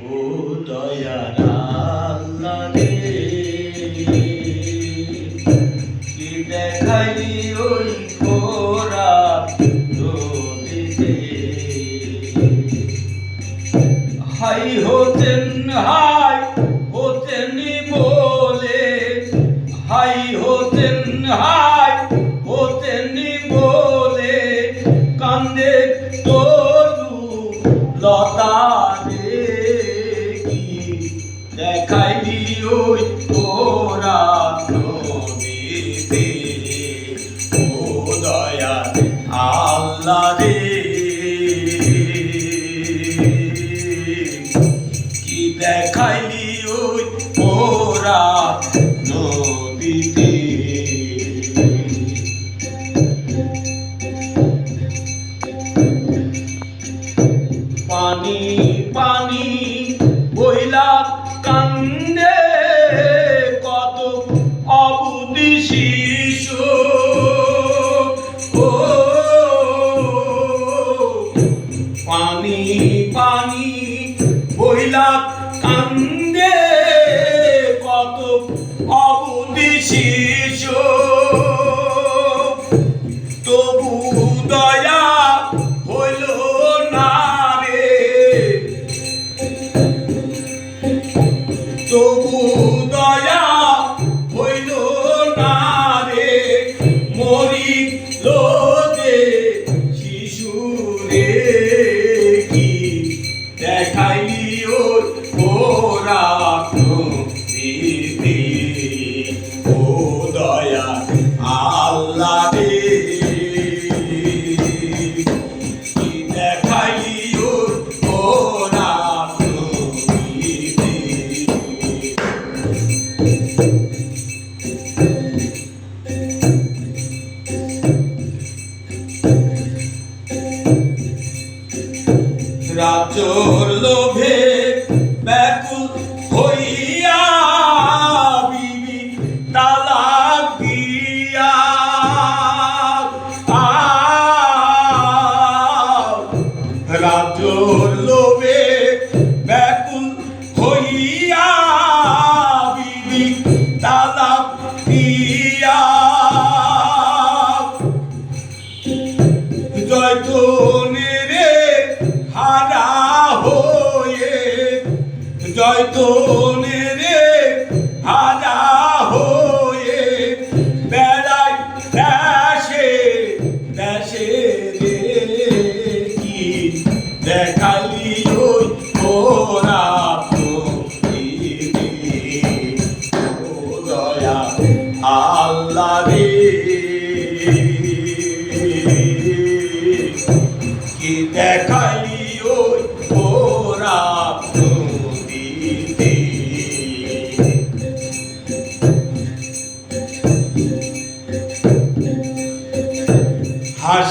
ও রে কি দেখাইলি ওই খোরা হাই হতেন হাই হতেন বলে, হাই হতেন হাই হতেন বলে, কান্দে তরু লতা দেখাইলি ওই ওরা নদীতে। পানি পানি বইলা কান্দে কত অবুদ্ধি শিশু। পানি পানি বইলা কান্দে কত অবুদ্ধি শিশু। তবু দয়া হইল না রে। তবু রাজর লোভে ব্যাকুল বিবি তালাক লোভে ব্যাকুল বিবি দিয়া। জয়তনে হারা জয়তনে রে হারা বেড়াই দেশে দেশে রে কি দেখালি কি দেখালি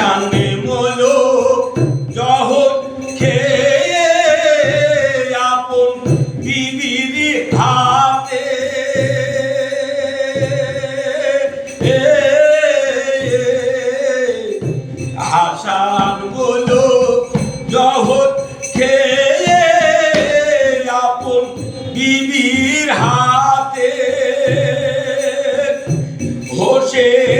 হাসানে মলো জহর খেয়ে আপন হাতে। হাসান বলো জহর খেয়ে আপন বিবির হাতে। হোসেনেরি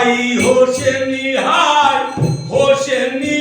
ভাই হোসেনি হাই হোসেনি